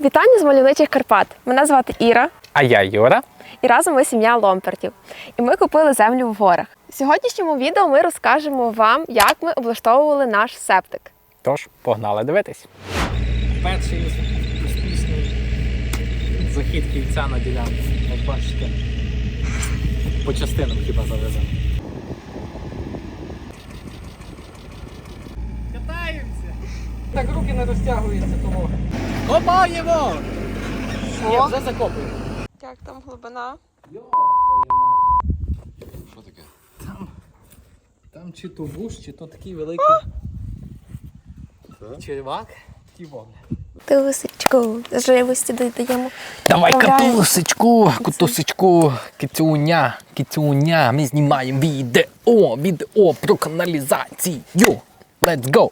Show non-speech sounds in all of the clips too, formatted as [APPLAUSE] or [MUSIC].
Вітання з мальовничих Карпат. Мене звати Іра, А я Юра. і разом ми сім'я Ломпертів. І ми купили землю в горах. В сьогоднішньому відео ми розкажемо вам, як ми облаштовували наш септик. Тож, погнали дивитись. Перший успішний захід кільця на ділянку. Як бачите, по частинам хіба завеземо. Так руки не розтягуються того. Копаємо! Ні, вже закопуємо. Як там глибина? Що таке? Там, там чи то буш, чи то такий великий червак. Ті вогни. Тусечку, живості додаємо. Давай катусечку, катусечку, кицюня, кицюня. Ми знімаємо відео, відео про каналізацію. Let's go!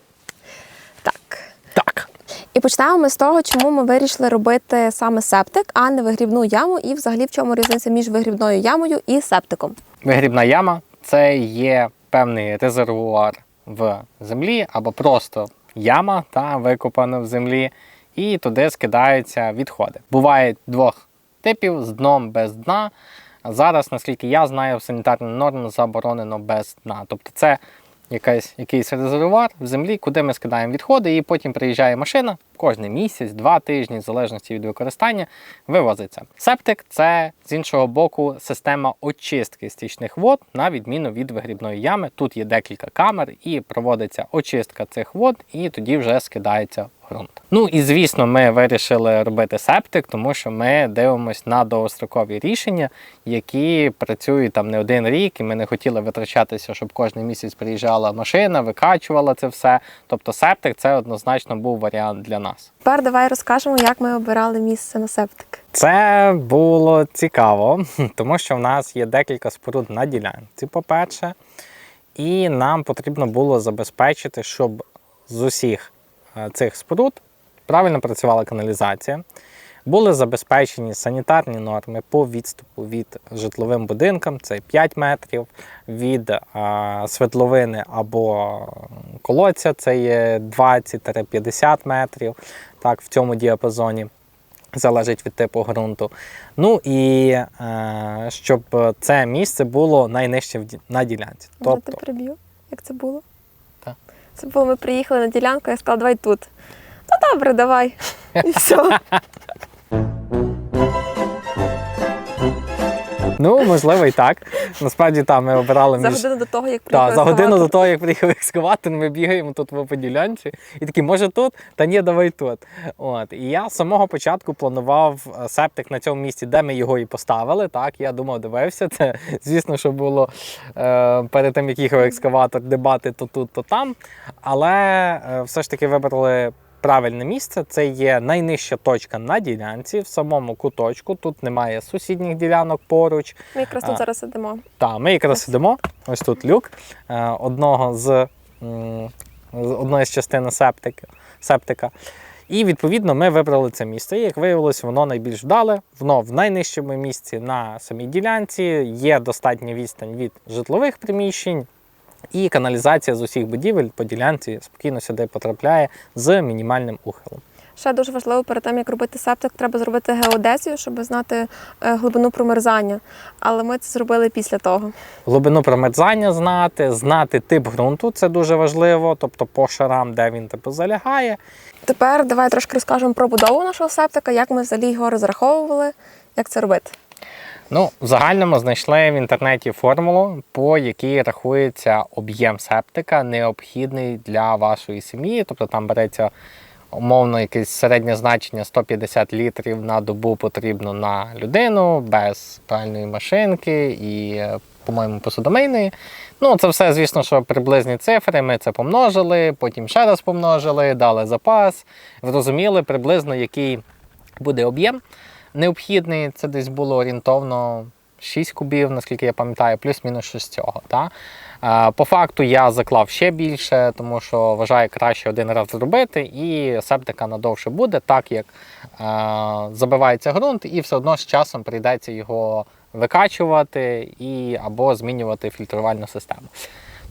Почнемо ми з того, чому ми вирішили робити саме септик, а не вигрібну яму, і взагалі в чому різниця між вигрібною ямою і септиком. Вигрібна яма це є певний резервуар в землі або просто яма та викопана в землі, і туди скидаються відходи. Буває двох типів з дном без дна. Зараз, наскільки я знаю, в санітарній нормі заборонено без дна. Тобто це якийсь, якийсь резервуар в землі, куди ми скидаємо відходи, і потім приїжджає машина кожен місяць, два тижні, в залежності від використання, вивозиться. Септик це з іншого боку система очистки стічних вод, на відміну від вигрібної ями. Тут є декілька камер і проводиться очистка цих вод, і тоді вже скидається. Ну і звісно, ми вирішили робити септик, тому що ми дивимося на довгострокові рішення, які працюють там не один рік, і ми не хотіли витрачатися, щоб кожен місяць приїжджала машина, викачувала це все. Тобто септик це однозначно був варіант для нас. Тепер давай розкажемо, як ми обирали місце на септик. Це було цікаво, [LAUGHS] тому що в нас є декілька споруд на ділянці, по-перше, і нам потрібно було забезпечити, щоб з усіх е, цих споруд правильно працювала каналізація. Були забезпечені санітарні норми по відступу від житловим будинкам, це 5 метрів, від е, свердловини або колодця це є 20-50 метрів, так, в цьому діапазоні залежить від типу ґрунту. Ну і е, щоб це місце було найнижче в ді- на ділянці. Тобто, ти приб'ю, як це було? Так. Це було, ми приїхали на ділянку, я сказала, давай тут. Ну добре, давай. І все. [LAUGHS] ну можливо і так. Насправді там ми обирали За між. годину до того, як приїхали. Так, за годину до того, як приїхав екскаватор, ми бігаємо тут по ділянці. І такі, може тут? Та ні, давай тут. От. І я з самого початку планував е, септик на цьому місці, де ми його і поставили. Так, я думав, дивився. Це, [LAUGHS] звісно, що було е, перед тим, як їхав екскаватор, дебати то тут, то там. Але е, все ж таки вибрали. Правильне місце це є найнижча точка на ділянці в самому куточку. Тут немає сусідніх ділянок поруч. Ми якраз тут зараз сидимо. Так, ми якраз сидимо. Ось тут люк е, одного з, одної з частин септика, септика. І відповідно ми вибрали це місце. І як виявилось, воно найбільш вдале, воно в найнижчому місці на самій ділянці, є достатня відстань від житлових приміщень, і каналізація з усіх будівель по ділянці спокійно сюди потрапляє з мінімальним ухилом. Ще дуже важливо перед тим, як робити септик, треба зробити геодезію, щоб знати е, глибину промерзання. Але ми це зробили після того. Глибину промерзання знати, знати тип ґрунту це дуже важливо, тобто по шарам, де він типу залягає. Тепер давай трошки розкажемо про будову нашого септика, як ми взагалі його розраховували, як це робити. Ну, в загальному знайшли в інтернеті формулу, по якій рахується об'єм септика, необхідний для вашої сім'ї. Тобто там береться умовно якесь середнє значення 150 літрів на добу потрібно на людину без пральної машинки і, по-моєму, посудомийної. Ну, це все, звісно, що приблизні цифри. Ми це помножили, потім ще раз помножили, дали запас, зрозуміли приблизно, який буде об'єм необхідний. Це десь було орієнтовно 6 кубів, наскільки я пам'ятаю, плюс-мінус щось цього. Та? По факту я заклав ще більше, тому що вважаю краще один раз зробити, і септика надовше буде, так як забивається ґрунт, і все одно з часом прийдеться його викачувати і, або змінювати фільтрувальну систему.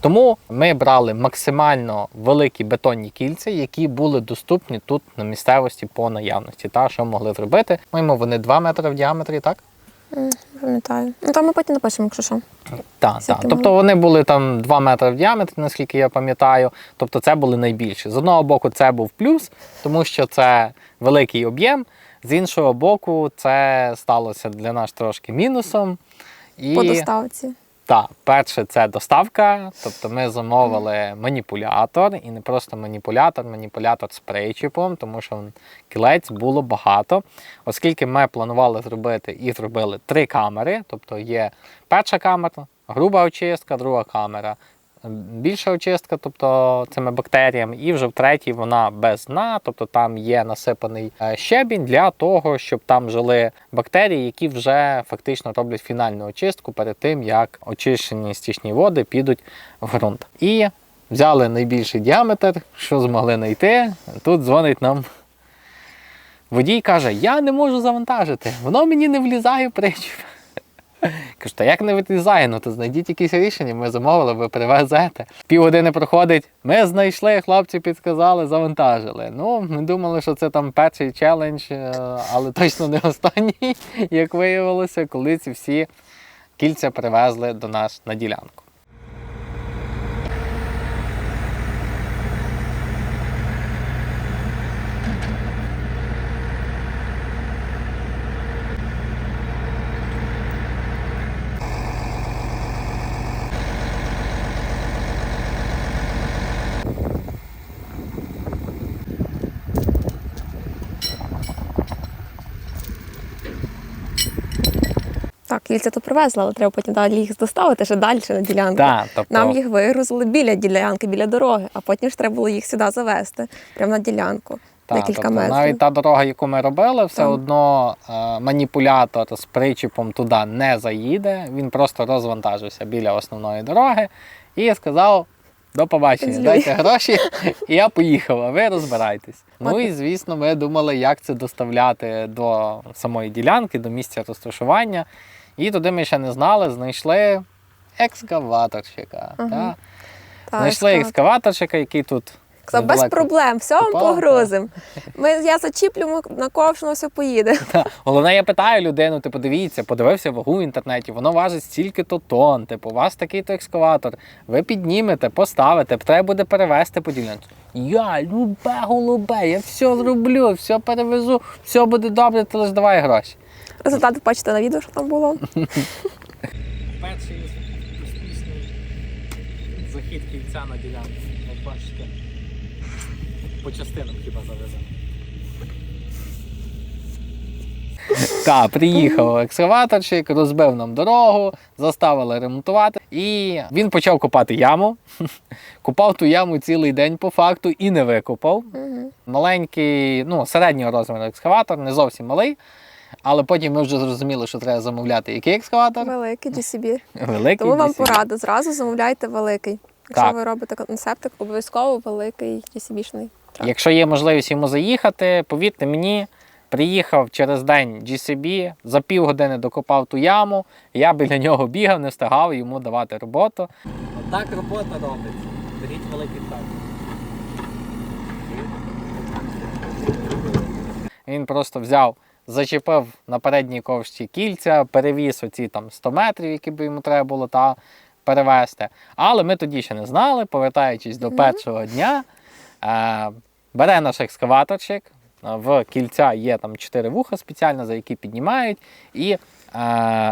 Тому ми брали максимально великі бетонні кільця, які були доступні тут на місцевості по наявності. Та що могли зробити? Моєму вони 2 метри в діаметрі, так? Пам'ятаю. Ну там ми потім напишемо, якщо що. Так, так. Тобто вони були там 2 метри в діаметрі, наскільки я пам'ятаю. Тобто це були найбільші. З одного боку, це був плюс, тому що це великий об'єм. З іншого боку, це сталося для нас трошки мінусом. І... По доставці. Так, перше це доставка. Тобто ми замовили маніпулятор, і не просто маніпулятор, маніпулятор з причіпом, тому що кілець було багато. Оскільки ми планували зробити і зробили три камери, тобто є перша камера, груба очистка, друга камера. Більша очистка, тобто цими бактеріями, і вже в третій вона без дна, тобто там є насипаний е, щебінь для того, щоб там жили бактерії, які вже фактично роблять фінальну очистку перед тим, як очищені стічні води підуть в ґрунт. І взяли найбільший діаметр, що змогли знайти. Тут дзвонить нам водій, каже: Я не можу завантажити, воно мені не влізає в причіп. Кажу, та як не вилізає, то знайдіть якісь рішення, ми замовили, ви привезете. Півгодини проходить, ми знайшли, хлопці підказали, завантажили. Ну, ми думали, що це там перший челендж, е, але точно не останній, [LAUGHS] як виявилося, коли ці всі кільця привезли до нас на ділянку. Так, кільця то привезли, але треба потім далі їх доставити ще далі на ділянку. Так, тобто, Нам їх вигрузили біля ділянки, біля дороги, а потім ж треба було їх сюди завести, прямо на ділянку. та, декілька тобто, метрів. навіть та дорога, яку ми робили, все Так. одно е, маніпулятор з причіпом туди не заїде. Він просто розвантажився біля основної дороги і сказав. До побачення, Злюй. дайте гроші, [LAUGHS] і я поїхав, а ви розбирайтесь. Ну і звісно, ми думали, як це доставляти до самої ділянки, до місця розташування. І туди ми ще не знали, знайшли екскаваторщика. Ага. Та. Так, Знайшли екскаваторщика, який тут без проблем, все вам Копав, погрузимо. [LAUGHS] Ми, я зачіплю, на ковшину все поїде. Та, Головне, я питаю людину, типу, дивіться, подивився вагу в інтернеті, воно важить стільки-то тонн, типу, у вас такий-то екскаватор, ви піднімете, поставите, треба буде перевезти по ділянці. Я любе голубе, я все зроблю, все перевезу, все буде добре, ти лише давай гроші. Результати бачите на відео, що там було. Перший успішний захід кільця на ділянку. Як бачите, по частинам хіба завеземо. Так, приїхав екскаваторщик, розбив нам дорогу, заставили ремонтувати. І він почав копати яму. Копав ту яму цілий день по факту і не викопав. Угу. Маленький, ну, середнього розміру екскаватор, не зовсім малий. Але потім ми вже зрозуміли, що треба замовляти який екскаватор. Великий GCB. Великий. Тому вам DCB. порада, зразу замовляйте великий. Якщо Так. ви робите концептик, обов'язково великий GCB-шний. трактор. Якщо є можливість йому заїхати, повірте мені, приїхав через день GCB, за півгодини докопав ту яму, я біля нього бігав, не встигав йому давати роботу. Отак робота робиться. Беріть великий трактор. Він просто взяв, зачепив на передній ковшці кільця, перевіз оці там 100 метрів, які би йому треба було та перевезти. Але ми тоді ще не знали, повертаючись до першого дня, е, бере наш екскаваторщик. е, В кільця є там чотири вуха спеціально, за які піднімають. І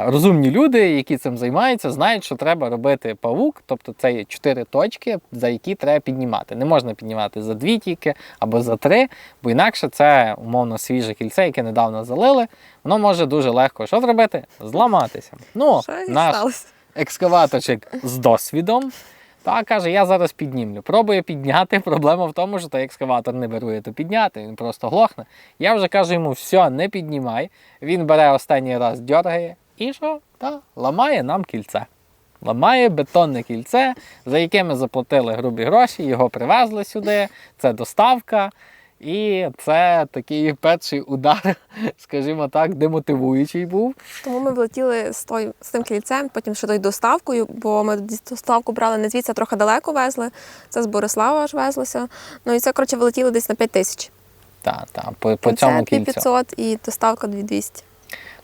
розумні люди, які цим займаються, знають, що треба робити павук, тобто це є чотири точки, за які треба піднімати. Не можна піднімати за дві тільки або за три, бо інакше це умовно свіже кільце, яке недавно залили. Воно може дуже легко що зробити? Зламатися. Ну, наш екскаваторчик з досвідом. Та каже, я зараз піднімлю. Пробує підняти. [LAUGHS] Проблема в тому, що той екскаватор не берує то підняти, він просто глохне. Я вже кажу йому, все, не піднімай. Він бере останній раз, дьоргає і що? Та, ламає нам кільце. Ламає бетонне кільце, за яке ми заплатили грубі гроші, його привезли сюди. Це доставка. І це такий перший удар, [LAUGHS] скажімо так, демотивуючий був. Тому ми влетіли з той з тим кільцем, потім ще й доставкою, бо ми доставку брали не звідси, а трохи далеко везли. Це з Борислава аж везлося. Ну і це коротше вилетіло десь на 5 тисяч. Так, так, по, по цьому кільцю. 500 і доставка 2200.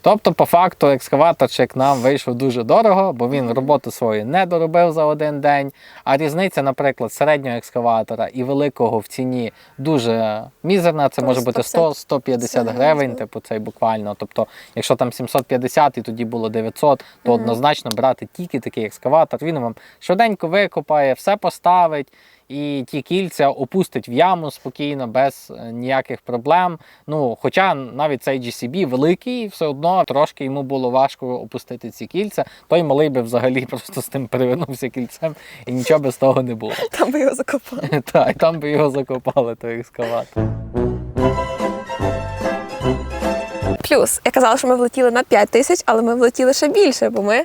Тобто, по факту, екскаваторчик нам вийшов дуже дорого, бо він роботу свою не доробив за один день. А різниця, наприклад, середнього екскаватора і великого в ціні дуже мізерна. Це може бути 100-150 гривень, гривень, типу цей буквально. Тобто, якщо там 750 і тоді було 900, то однозначно брати тільки такий екскаватор. Він вам швиденько викопає, все поставить. І ті кільця опустить в яму спокійно, без е, ніяких проблем. Ну, хоча навіть цей GCB великий, все одно трошки йому було важко опустити ці кільця. Той малий би взагалі [LAUGHS] просто з тим перевернувся кільцем і нічого би з того не було. [LAUGHS] Там би його закопали. [LAUGHS] Так, там би його закопали, той екскаватор. Плюс я казала, що ми влетіли на 5 тисяч, але ми влетіли ще більше, бо ми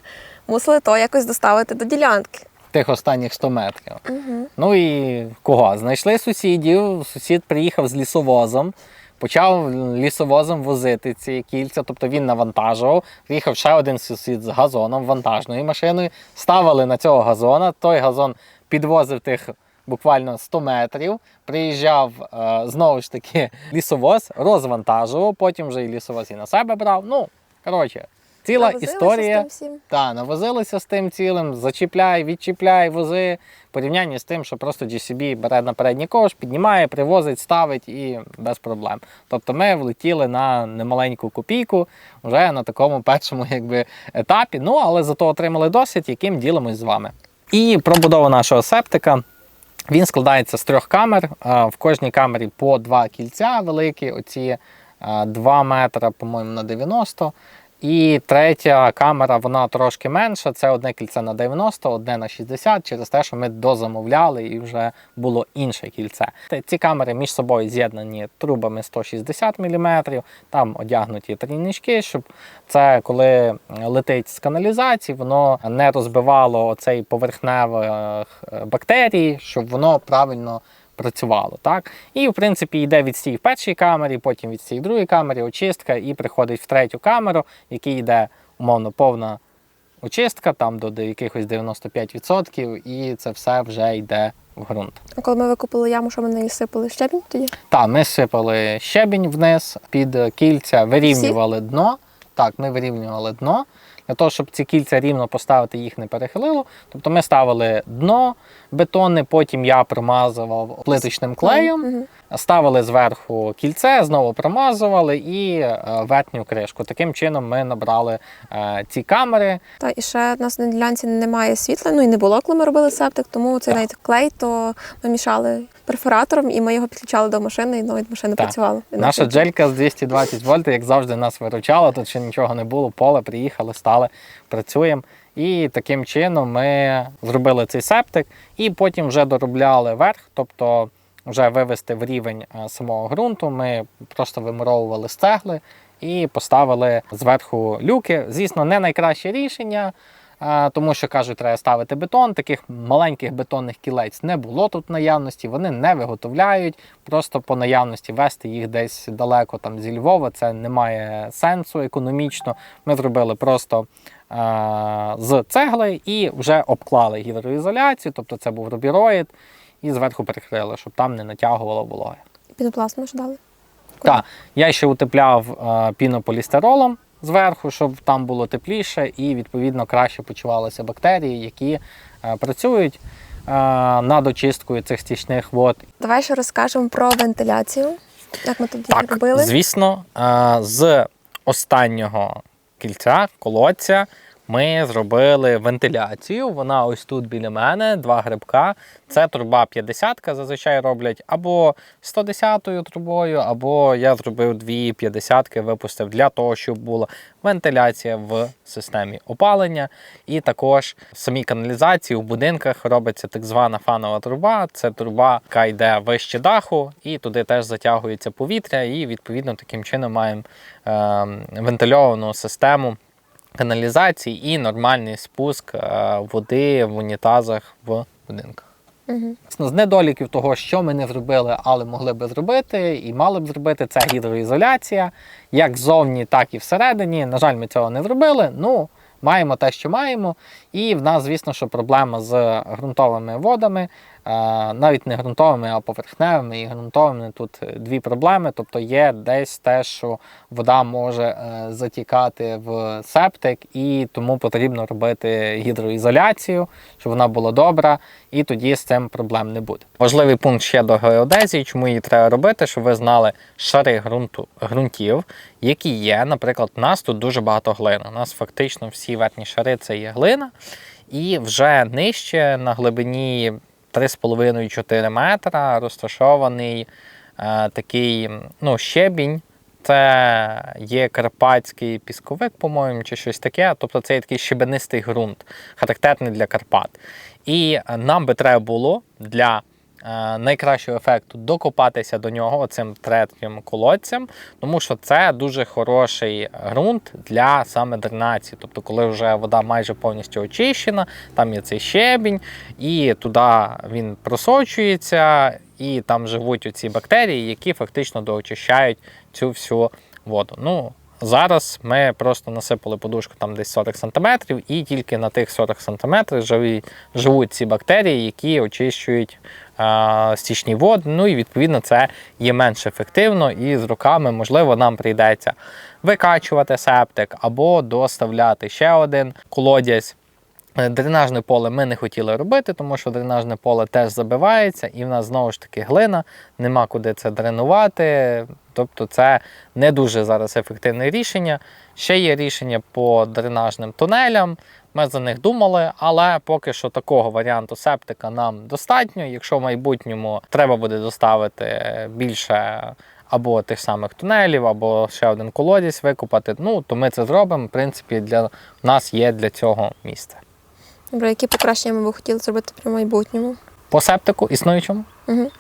мусили то якось доставити до ділянки. Тих останніх 100 метрів. Угу. Ну і кого? Знайшли сусідів. Сусід приїхав з лісовозом, почав лісовозом возити ці кільця, тобто він навантажував. Приїхав ще один сусід з газоном, вантажною машиною. Ставили на цього газона. Той газон підвозив тих. Буквально 100 метрів приїжджав е, знову ж таки лісовоз, розвантажував, потім вже і лісовоз і на себе брав. Ну, коротше, ціла історія. Та, навозилися з тим цілим, зачіпляй, відчіпляй, вози. В порівнянні з тим, що просто GCB бере на передній кош, піднімає, привозить, ставить і без проблем. Тобто ми влетіли на немаленьку копійку вже на такому першому якби, етапі. Ну, але зато отримали досвід, яким ділимось з вами. І про будову нашого септика. Він складається з трьох камер. В кожній камері по два кільця великі, оці 2 метри, по-моєму, на 90. І третя камера, вона трошки менша. Це одне кільце на 90, одне на 60, через те, що ми дозамовляли і вже було інше кільце. Ці камери між собою з'єднані трубами 160 мм, там одягнуті трійнички, щоб це коли летить з каналізації, воно не розбивало оцей поверхневих е, бактерій, щоб воно правильно працювало. Так? І, в принципі, йде відстій в першій камері, потім відстій в другій камері, очистка, і приходить в третю камеру, в якій йде умовно повна очистка, там до, якихось 95%, і це все вже йде в ґрунт. А коли ми викупили яму, що ми неї сипали щебінь тоді? Так, ми сипали щебінь вниз під кільця, вирівнювали дно. Так, ми вирівнювали дно. Для того, щоб ці кільця рівно поставити, їх не перехилило. Тобто ми ставили дно бетонне, потім я промазував плиточним клеєм, ставили зверху кільце, знову промазували і е, верхню кришку. Таким чином ми набрали е, ці камери. Та і ще в нас на ділянці немає світла, ну і не було, коли ми робили септик, тому цей навіть клей, то ми мішали перфоратором, і ми його підключали до машини, і навіть машина Так. працювала. Наша джелька з 220 вольт, як завжди, нас виручала. Тут ще нічого не було, поле приїхали, стали, працюємо. І таким чином ми зробили цей септик і потім вже доробляли верх, тобто вже вивести в рівень е, самого ґрунту. Ми просто вимуровували з цегли і поставили зверху люки. Звісно, не найкраще рішення. Тому що кажуть, треба ставити бетон. Таких маленьких бетонних кілець не було тут наявності. Вони не виготовляють. Просто по наявності вести їх десь далеко там зі Львова. Це не має сенсу економічно. Ми зробили просто з цегли і вже обклали гідроізоляцію, тобто це був рубіроїд, і зверху перекрили, щоб там не натягувало вологи. Пінопласт ми ж дали. Так, я ще утепляв пінополістиролом зверху, щоб там було тепліше і відповідно краще почувалися бактерії, які е, працюють е, над очисткою цих стічних вод. Давай ще розкажемо про вентиляцію. Як ми тоді Так, робили? звісно, е, з останнього кільця, колодця, ми зробили вентиляцію. Вона ось тут біля мене, два грибка. Це труба 50 зазвичай роблять або 110 трубою, або я зробив дві 50 випустив для того, щоб була вентиляція в системі опалення. І також в самій каналізації у будинках робиться так звана фанова труба. Це труба, яка йде вище даху, і туди теж затягується повітря, і відповідно таким чином маємо е, вентильовану систему каналізації і нормальний спуск е, води в унітазах в будинках. Угу. З недоліків того, що ми не зробили, але могли би зробити і мали б зробити, це гідроізоляція, як ззовні, так і всередині. На жаль, ми цього не зробили. Ну, маємо те, що маємо. І в нас, звісно, що проблема з ґрунтовими водами, навіть не ґрунтовими, а поверхневими і ґрунтовими. Тут е, дві проблеми. Тобто є десь те, що вода може е, затікати в септик, і тому потрібно робити гідроізоляцію, щоб вона була добра, і тоді з цим проблем не буде. Важливий пункт ще до геодезії, чому її треба робити, щоб ви знали шари ґрунту, ґрунтів, які є. Наприклад, у нас тут дуже багато глини. У нас фактично всі верхні шари це є глина, і вже нижче на глибині 3,5-4 метра розташований е, такий ну, щебінь. Це є карпатський пісковик, по-моєму, чи щось таке. Тобто це є такий щебенистий ґрунт, характерний для Карпат. І нам би треба було для найкращого ефекту докопатися до нього цим третім колодцем, тому що це дуже хороший ґрунт для саме дренації. Тобто, коли вже вода майже повністю очищена, там є цей щебінь, і туди він просочується, і там живуть оці бактерії, які фактично доочищають цю всю воду. Ну, Зараз ми просто насипали подушку там десь 40 см, і тільки на тих 40 см живуть ці бактерії, які очищують стічні води. Ну і відповідно це є менш ефективно, і з роками, можливо, нам прийдеться викачувати септик або доставляти ще один колодязь. Е, Дренажне поле ми не хотіли робити, тому що дренажне поле теж забивається, і в нас знову ж таки глина, нема куди це дренувати. Тобто це не дуже зараз ефективне рішення. Ще є рішення по дренажним тунелям. Ми за них думали, але поки що такого варіанту септика нам достатньо. Якщо в майбутньому треба буде доставити більше або тих самих тунелів, або ще один колодязь викопати, ну то ми це зробимо. В принципі, для нас є для цього місце. Добре, які покращення ми б хотіли зробити при майбутньому? По септику існуючому. Угу.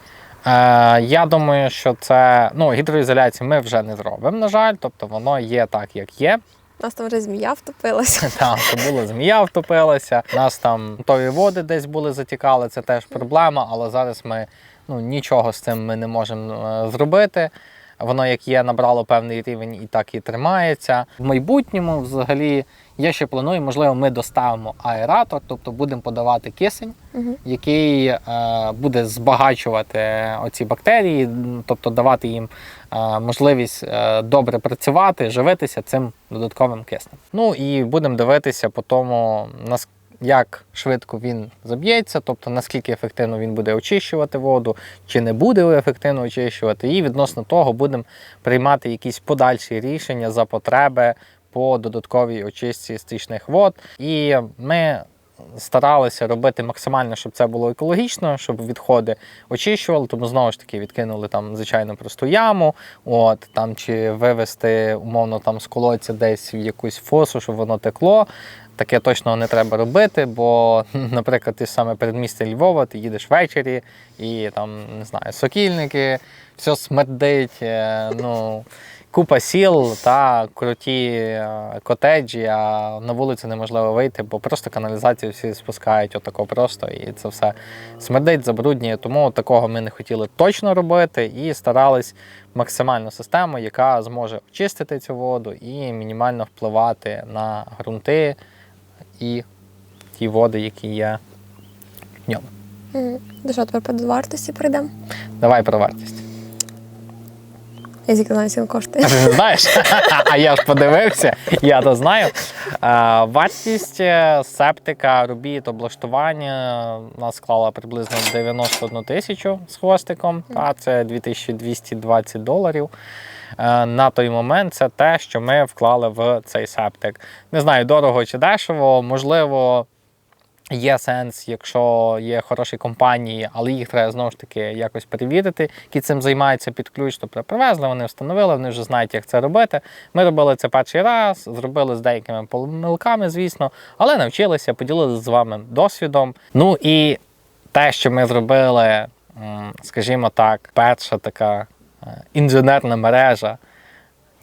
Е, я думаю, що це ну, гідроізоляцію ми вже не зробимо, на жаль, тобто воно є так, як є. Нас там вже змія втопилася. [LAUGHS] Там була змія втопилася, нас там тові води десь були затікали, це теж проблема, але зараз ми ну, нічого з цим ми не можемо е, зробити. Воно як є, набрало певний рівень і так і тримається. В майбутньому, взагалі, я ще планую, можливо, ми доставимо аератор, тобто будемо подавати кисень, Угу. який е, буде збагачувати оці бактерії, тобто давати їм е, можливість е, добре працювати, живитися цим додатковим киснем. Ну і будемо дивитися по тому, як швидко він заб'ється, тобто наскільки ефективно він буде очищувати воду, чи не буде ефективно очищувати, і відносно того будемо приймати якісь подальші рішення за потреби по додатковій очистці стічних вод. І ми старалися робити максимально, щоб це було екологічно, щоб відходи очищували. Тому знову ж таки відкинули там звичайно просту яму, от там чи вивести умовно там з колодця десь в якусь фосу, щоб воно текло. Таке точно не треба робити, бо, [LAUGHS] наприклад, ти саме передмістя Львова, ти їдеш ввечері і там не знаю, сокільники, все смердить. е, Ну, купа сіл та круті е, котеджі, а на вулицю неможливо вийти, бо просто каналізацію всі спускають отако просто, і це все смердить, забруднює. Тому такого ми не хотіли точно робити і старались максимальну систему, яка зможе очистити цю воду і мінімально впливати на ґрунти і ті води, які є в ньому. Що тепер по вартості прийдемо? Давай про вартість. Я знаю, скільки коштує. А ти не [LAUGHS] знаєш? А я ж подивився, я то знаю. Вартість е, септика, робіт, облаштування нас склала приблизно 91 тисячу з хвостиком. Та це 2220 доларів. Е, На той момент це те, що ми вклали в цей септик. Не знаю, дорого чи дешево, можливо. Є сенс, якщо є хороші компанії, але їх треба знову ж таки якось перевірити, які цим займаються під ключ. Тобто привезли, вони встановили, вони вже знають, як це робити. Ми робили це перший раз, зробили з деякими помилками, звісно, але навчилися, поділилися з вами досвідом. Ну і те, що ми зробили, скажімо так, перша така е, інженерна мережа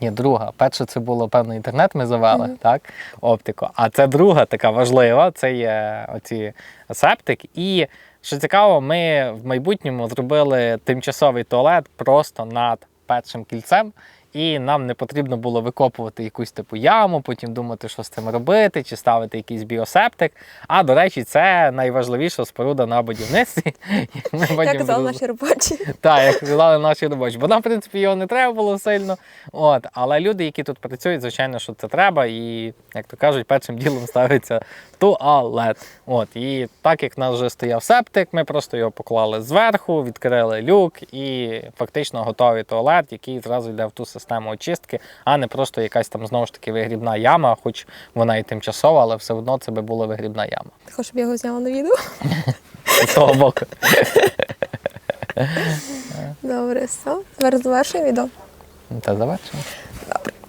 Ні, друга. Перше це було певно інтернет. Ми завели, так? Оптику. А це друга така важлива. Це є оці септик. І що цікаво, ми в майбутньому зробили тимчасовий туалет просто над першим кільцем. І нам не потрібно було викопувати якусь типу яму, потім думати, що з цим робити, чи ставити якийсь біосептик. А до речі, це найважливіша споруда на будівництві. [LAUGHS] Ми Як казали наші робочі. так, як сказали наші робочі. Бо нам, в принципі, його не треба було сильно. От. Але люди, які тут працюють, звичайно, що це треба. І, як то кажуть, першим ділом ставиться туалет. От. І так як в нас вже стояв септик, ми просто його поклали зверху, відкрили люк і фактично готовий туалет, який зразу йде в ту систему очистки, а не просто якась там знову ж таки вигрібна яма, хоч вона і тимчасова, але все одно це би була вигрібна яма. Ти хочеш, щоб я його зняла на відео? З того боку. Добре, все. Тепер завершуємо відео. Та завершимо.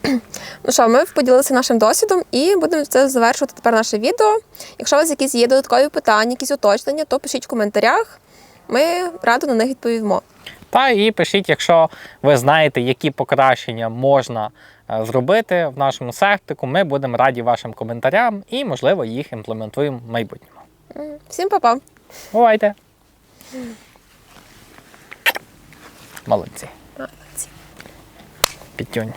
[CLEARS THROAT] Ну що, ми поділилися нашим досвідом і будемо це завершувати тепер наше відео. Якщо у вас якісь є додаткові питання, якісь уточнення, то пишіть в коментарях. Ми радо на них відповімо. Та і пишіть, якщо ви знаєте, які покращення можна е, зробити в нашому септику. Ми будемо раді вашим коментарям і, можливо, їх імплементуємо в майбутньому. Всім па-па! Бувайте! Молодці. Молодці. Пітюнь.